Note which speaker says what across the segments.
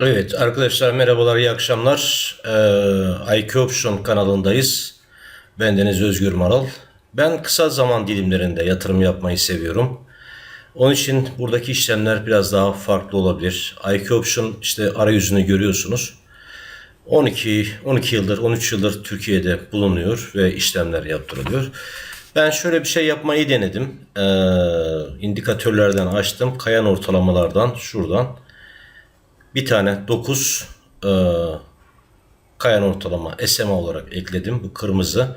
Speaker 1: Evet arkadaşlar merhabalar iyi akşamlar. Ee, IQ Option kanalındayız. Bendeniz Özgür Maral. Ben kısa zaman dilimlerinde yatırım yapmayı seviyorum. Onun için buradaki işlemler biraz daha farklı olabilir. IQ Option işte arayüzünü görüyorsunuz. 12 12 yıldır 13 yıldır Türkiye'de bulunuyor ve işlemler yaptırılıyor. Ben şöyle bir şey yapmayı denedim. Ee, indikatörlerden açtım. Kayan ortalamalardan şuradan bir tane 9 e, kayan ortalama SMA olarak ekledim. Bu kırmızı.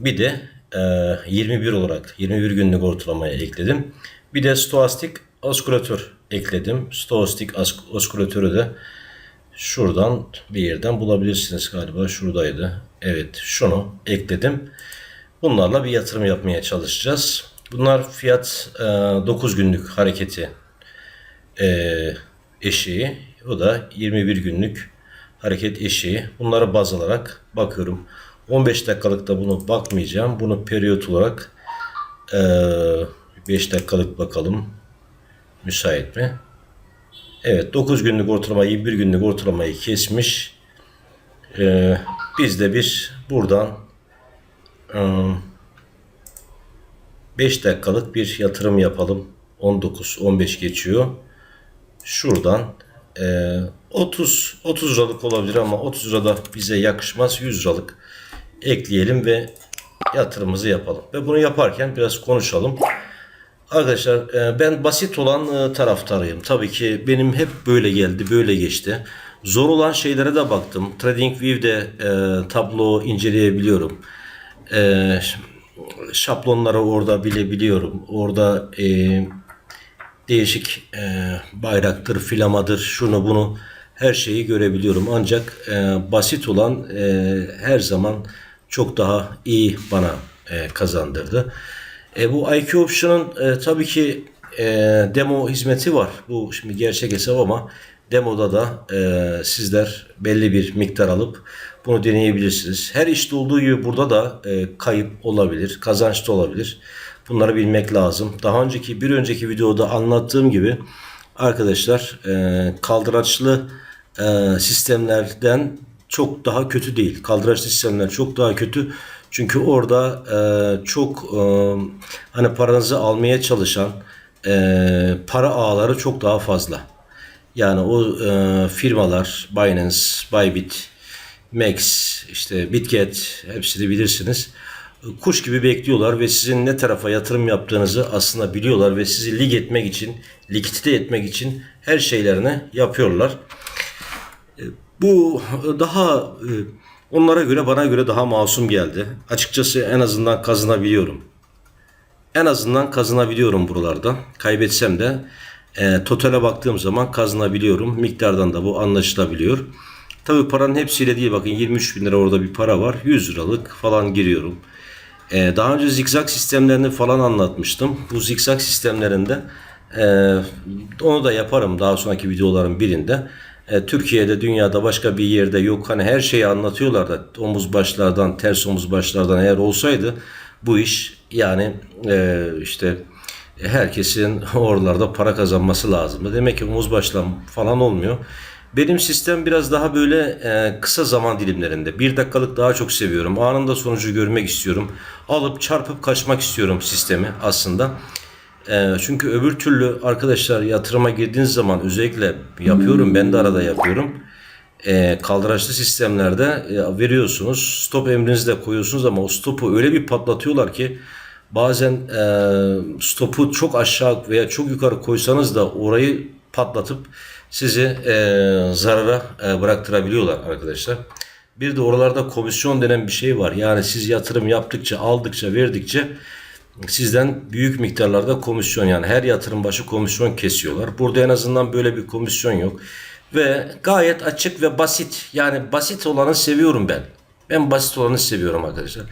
Speaker 1: Bir de e, 21 olarak 21 günlük ortalamaya ekledim. Bir de stoastik oskülatör ekledim. Stoastik as- oskülatörü de şuradan bir yerden bulabilirsiniz galiba. Şuradaydı. Evet şunu ekledim. Bunlarla bir yatırım yapmaya çalışacağız. Bunlar fiyat e, 9 günlük hareketi e, eşiği. O da 21 günlük hareket eşiği. Bunları baz alarak bakıyorum. 15 dakikalıkta bunu bakmayacağım. Bunu periyot olarak e, 5 dakikalık bakalım. Müsait mi? Evet 9 günlük ortalama 21 günlük ortalamayı kesmiş. E, biz de bir buradan e, 5 dakikalık bir yatırım yapalım. 19-15 geçiyor. Şuradan e, 30 30 liralık olabilir ama 30 lirada bize yakışmaz. 100 liralık ekleyelim ve yatırımımızı yapalım. Ve bunu yaparken biraz konuşalım. Arkadaşlar e, ben basit olan e, taraftarıyım. Tabii ki benim hep böyle geldi, böyle geçti. Zor olan şeylere de baktım. TradingView'de e, tablo inceleyebiliyorum. E, şablonları orada bilebiliyorum. Orada e, değişik e, bayraktır, filamadır, şunu bunu her şeyi görebiliyorum. Ancak e, basit olan e, her zaman çok daha iyi bana e, kazandırdı. E, bu IQ Option'ın e, tabii ki e, demo hizmeti var. Bu şimdi gerçek hesap ama demoda da e, sizler belli bir miktar alıp bunu deneyebilirsiniz. Her işte olduğu gibi burada da e, kayıp olabilir, kazanç da olabilir. Bunları bilmek lazım. Daha önceki bir önceki videoda anlattığım gibi arkadaşlar e, kaldıraçlı e, sistemlerden çok daha kötü değil. Kaldıraçlı sistemler çok daha kötü. Çünkü orada e, çok e, hani paranızı almaya çalışan para ağları çok daha fazla. Yani o e, firmalar Binance, Bybit, Max, işte Bitget hepsini bilirsiniz. Kuş gibi bekliyorlar ve sizin ne tarafa yatırım yaptığınızı aslında biliyorlar ve sizi lig etmek için, likidite etmek için her şeylerini yapıyorlar. E, Bu daha e, onlara göre bana göre daha masum geldi. Açıkçası en azından kazanabiliyorum. En azından kazanabiliyorum buralarda. Kaybetsem de e, totale baktığım zaman kazanabiliyorum. Miktardan da bu anlaşılabiliyor. Tabii paranın hepsiyle değil bakın 23 bin lira orada bir para var. 100 liralık falan giriyorum. Ee, daha önce zikzak sistemlerini falan anlatmıştım. Bu zikzak sistemlerinde e, onu da yaparım daha sonraki videoların birinde. E, Türkiye'de dünyada başka bir yerde yok. Hani her şeyi anlatıyorlar da omuz başlardan ters omuz başlardan eğer olsaydı bu iş yani e, işte herkesin oralarda para kazanması lazımdı. Demek ki omuz başlan falan olmuyor. Benim sistem biraz daha böyle e, kısa zaman dilimlerinde. Bir dakikalık daha çok seviyorum. Anında sonucu görmek istiyorum. Alıp çarpıp kaçmak istiyorum sistemi aslında. E, çünkü öbür türlü arkadaşlar yatırıma girdiğiniz zaman özellikle yapıyorum. Ben de arada yapıyorum. E, kaldıraçlı sistemlerde e, veriyorsunuz. Stop emrinizi de koyuyorsunuz ama o stopu öyle bir patlatıyorlar ki bazen e, stopu çok aşağı veya çok yukarı koysanız da orayı patlatıp sizi e, zarara e, bıraktırabiliyorlar arkadaşlar. Bir de oralarda komisyon denen bir şey var. Yani siz yatırım yaptıkça, aldıkça, verdikçe sizden büyük miktarlarda komisyon yani her yatırım başı komisyon kesiyorlar. Burada en azından böyle bir komisyon yok. Ve gayet açık ve basit. Yani basit olanı seviyorum ben. Ben basit olanı seviyorum arkadaşlar.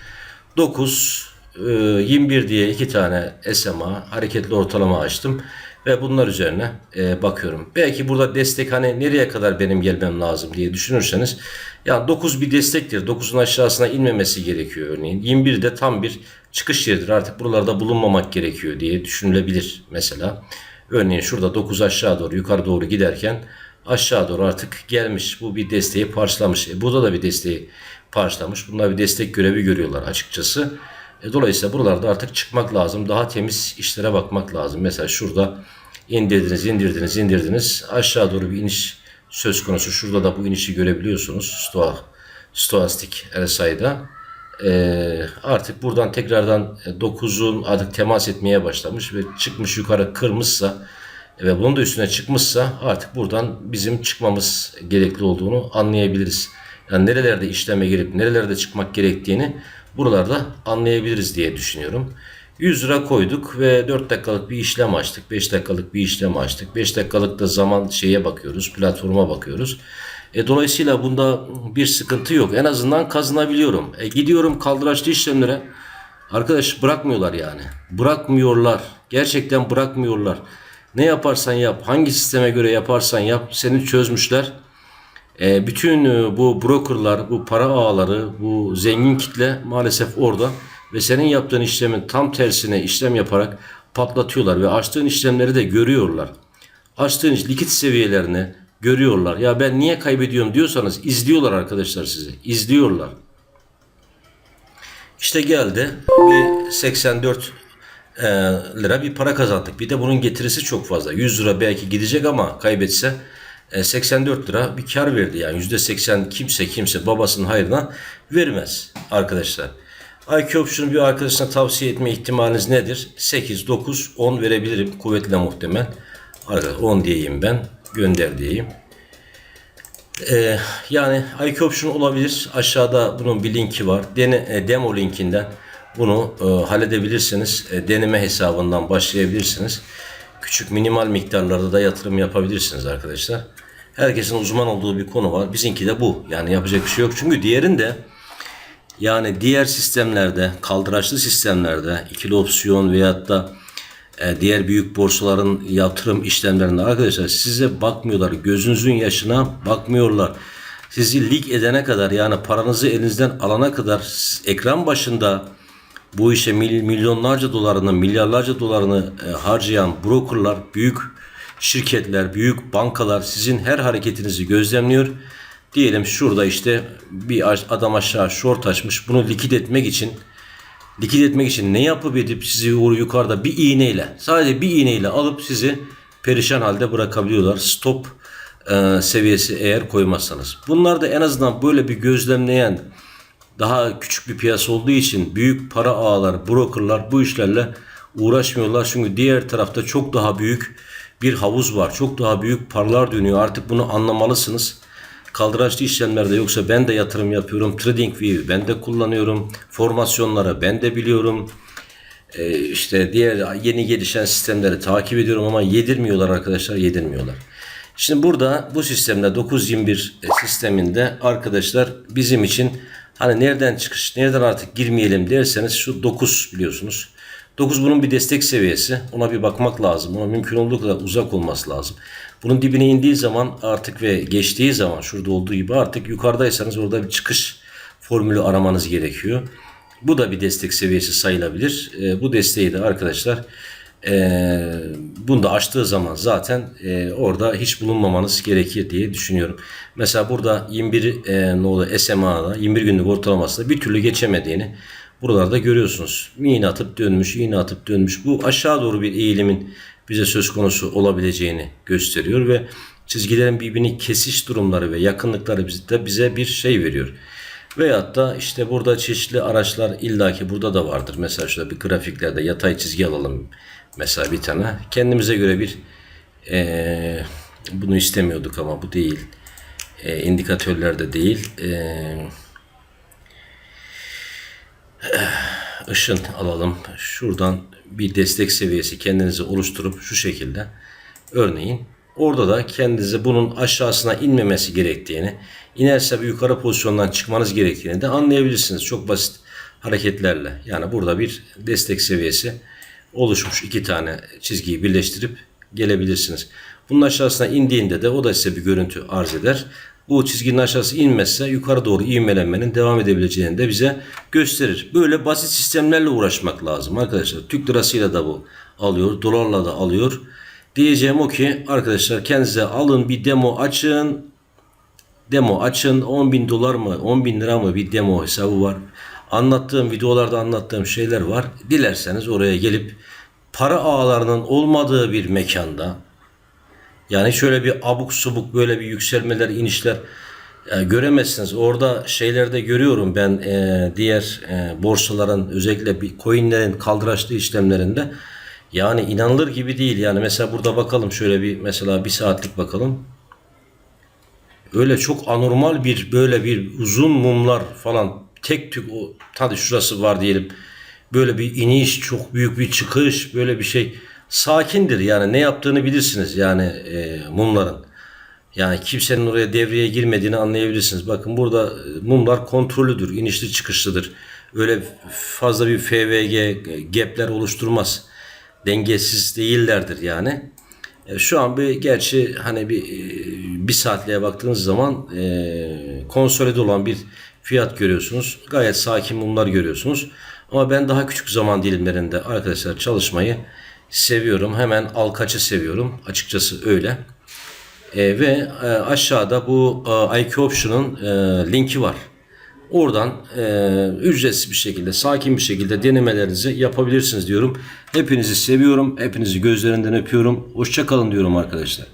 Speaker 1: 9, e, 21 diye iki tane SMA, hareketli ortalama açtım. Ve bunlar üzerine e, bakıyorum. Belki burada destek hani nereye kadar benim gelmem lazım diye düşünürseniz ya 9 bir destektir. 9'un aşağısına inmemesi gerekiyor örneğin. 21 de tam bir çıkış yeridir. Artık buralarda bulunmamak gerekiyor diye düşünülebilir mesela. Örneğin şurada 9 aşağı doğru yukarı doğru giderken aşağı doğru artık gelmiş. Bu bir desteği parçalamış. E, burada da bir desteği parçalamış. Bunlar bir destek görevi görüyorlar açıkçası. E, dolayısıyla buralarda artık çıkmak lazım. Daha temiz işlere bakmak lazım. Mesela şurada indirdiniz, indirdiniz, indirdiniz. Aşağı doğru bir iniş söz konusu. Şurada da bu inişi görebiliyorsunuz. Stoa, stoastik RSI'da. E, artık buradan tekrardan 9'un artık temas etmeye başlamış ve çıkmış yukarı kırmışsa ve bunun da üstüne çıkmışsa artık buradan bizim çıkmamız gerekli olduğunu anlayabiliriz. Yani nerelerde işleme girip nerelerde çıkmak gerektiğini buralarda anlayabiliriz diye düşünüyorum. 100 lira koyduk ve 4 dakikalık bir işlem açtık. 5 dakikalık bir işlem açtık. 5 dakikalık da zaman şeye bakıyoruz, platforma bakıyoruz. E, dolayısıyla bunda bir sıkıntı yok. En azından kazanabiliyorum. E, gidiyorum kaldıraçlı işlemlere. Arkadaş bırakmıyorlar yani. Bırakmıyorlar. Gerçekten bırakmıyorlar. Ne yaparsan yap, hangi sisteme göre yaparsan yap seni çözmüşler. E, bütün e, bu brokerlar, bu para ağları, bu zengin kitle maalesef orada ve senin yaptığın işlemin tam tersine işlem yaparak patlatıyorlar ve açtığın işlemleri de görüyorlar. Açtığın likit seviyelerini görüyorlar. Ya ben niye kaybediyorum diyorsanız izliyorlar arkadaşlar sizi. İzliyorlar. İşte geldi bir 84 e, lira bir para kazandık. Bir de bunun getirisi çok fazla. 100 lira belki gidecek ama kaybetse 84 lira bir kar verdi. Yani %80 kimse kimse babasının hayrına vermez arkadaşlar. IQ Option'u bir arkadaşına tavsiye etme ihtimaliniz nedir? 8, 9, 10 verebilirim. Kuvvetle muhtemel. Arkadaşlar 10 diyeyim ben. Gönder diyeyim. Ee, yani IQ Option olabilir. Aşağıda bunun bir linki var. Dene, e, demo linkinden bunu e, halledebilirsiniz. E, deneme hesabından başlayabilirsiniz. Küçük minimal miktarlarda da yatırım yapabilirsiniz arkadaşlar. Herkesin uzman olduğu bir konu var. Bizimki de bu. Yani yapacak bir şey yok. Çünkü diğerinde yani diğer sistemlerde, kaldıraçlı sistemlerde ikili opsiyon veyahut da e, diğer büyük borsaların yatırım işlemlerinde arkadaşlar size bakmıyorlar. Gözünüzün yaşına bakmıyorlar. Sizi lig edene kadar yani paranızı elinizden alana kadar ekran başında bu işe mil- milyonlarca dolarını, milyarlarca dolarını e, harcayan brokerlar, büyük şirketler, büyük bankalar sizin her hareketinizi gözlemliyor. Diyelim şurada işte bir adam aşağı short açmış. Bunu likit etmek için likit etmek için ne yapıp edip sizi yukarıda bir iğneyle sadece bir iğneyle alıp sizi perişan halde bırakabiliyorlar. Stop e, seviyesi eğer koymazsanız. Bunlar da en azından böyle bir gözlemleyen daha küçük bir piyasa olduğu için büyük para ağlar, brokerlar bu işlerle uğraşmıyorlar. Çünkü diğer tarafta çok daha büyük bir havuz var. Çok daha büyük paralar dönüyor. Artık bunu anlamalısınız. Kaldıraçlı işlemlerde yoksa ben de yatırım yapıyorum. TradingView ben de kullanıyorum. Formasyonları ben de biliyorum. Ee, işte diğer yeni gelişen sistemleri takip ediyorum ama yedirmiyorlar arkadaşlar yedirmiyorlar. Şimdi burada bu sistemde 921 sisteminde arkadaşlar bizim için hani nereden çıkış, nereden artık girmeyelim derseniz şu 9 biliyorsunuz. 9 bunun bir destek seviyesi. Ona bir bakmak lazım. Ona mümkün olduğu kadar uzak olması lazım. Bunun dibine indiği zaman artık ve geçtiği zaman şurada olduğu gibi artık yukarıdaysanız orada bir çıkış formülü aramanız gerekiyor. Bu da bir destek seviyesi sayılabilir. E, bu desteği de arkadaşlar e, bunu da açtığı zaman zaten e, orada hiç bulunmamanız gerekir diye düşünüyorum. Mesela burada 21 e, nolu SMA'da 21 günlük ortalamasında bir türlü geçemediğini buralarda görüyorsunuz. İğne atıp dönmüş, iğne atıp dönmüş. Bu aşağı doğru bir eğilimin bize söz konusu olabileceğini gösteriyor ve çizgilerin birbirini kesiş durumları ve yakınlıkları bize, bize bir şey veriyor. Veyahut da işte burada çeşitli araçlar illaki burada da vardır. Mesela şurada bir grafiklerde yatay çizgi alalım. Mesela bir tane. Kendimize göre bir eee, bunu istemiyorduk ama bu değil. Eee indikatörlerde değil. Eee ışın alalım. Şuradan bir destek seviyesi kendinize oluşturup şu şekilde örneğin orada da kendinize bunun aşağısına inmemesi gerektiğini, inerse bir yukarı pozisyondan çıkmanız gerektiğini de anlayabilirsiniz. Çok basit hareketlerle. Yani burada bir destek seviyesi oluşmuş iki tane çizgiyi birleştirip gelebilirsiniz. Bunun aşağısına indiğinde de o da size bir görüntü arz eder. Bu çizginin aşağısı inmezse yukarı doğru ivmelenmenin devam edebileceğini de bize gösterir. Böyle basit sistemlerle uğraşmak lazım arkadaşlar. Türk lirasıyla da bu alıyor, dolarla da alıyor. Diyeceğim o ki arkadaşlar kendinize alın bir demo açın. Demo açın 10 bin dolar mı 10 bin lira mı bir demo hesabı var. Anlattığım videolarda anlattığım şeyler var. Dilerseniz oraya gelip para ağlarının olmadığı bir mekanda yani şöyle bir abuk subuk böyle bir yükselmeler inişler e, göremezsiniz. Orada şeylerde görüyorum ben e, diğer e, borsaların özellikle bir coinlerin kaldıraçlı işlemlerinde yani inanılır gibi değil. Yani mesela burada bakalım şöyle bir mesela bir saatlik bakalım. Öyle çok anormal bir böyle bir uzun mumlar falan tek tük o hadi şurası var diyelim. Böyle bir iniş, çok büyük bir çıkış, böyle bir şey sakindir yani ne yaptığını bilirsiniz yani e, mumların. Yani kimsenin oraya devreye girmediğini anlayabilirsiniz. Bakın burada e, mumlar kontrollüdür, inişli çıkışlıdır. Öyle fazla bir FVG gapler oluşturmaz. Dengesiz değillerdir yani. E, Şu an bir gerçi hani bir e, bir saatliğe baktığınız zaman e, konsolide olan bir fiyat görüyorsunuz. Gayet sakin mumlar görüyorsunuz. Ama ben daha küçük zaman dilimlerinde arkadaşlar çalışmayı seviyorum. Hemen al kaçı seviyorum. Açıkçası öyle. E, ve e, aşağıda bu e, IQ Option'ın e, linki var. Oradan e, ücretsiz bir şekilde, sakin bir şekilde denemelerinizi yapabilirsiniz diyorum. Hepinizi seviyorum. Hepinizi gözlerinden öpüyorum. Hoşça kalın diyorum arkadaşlar.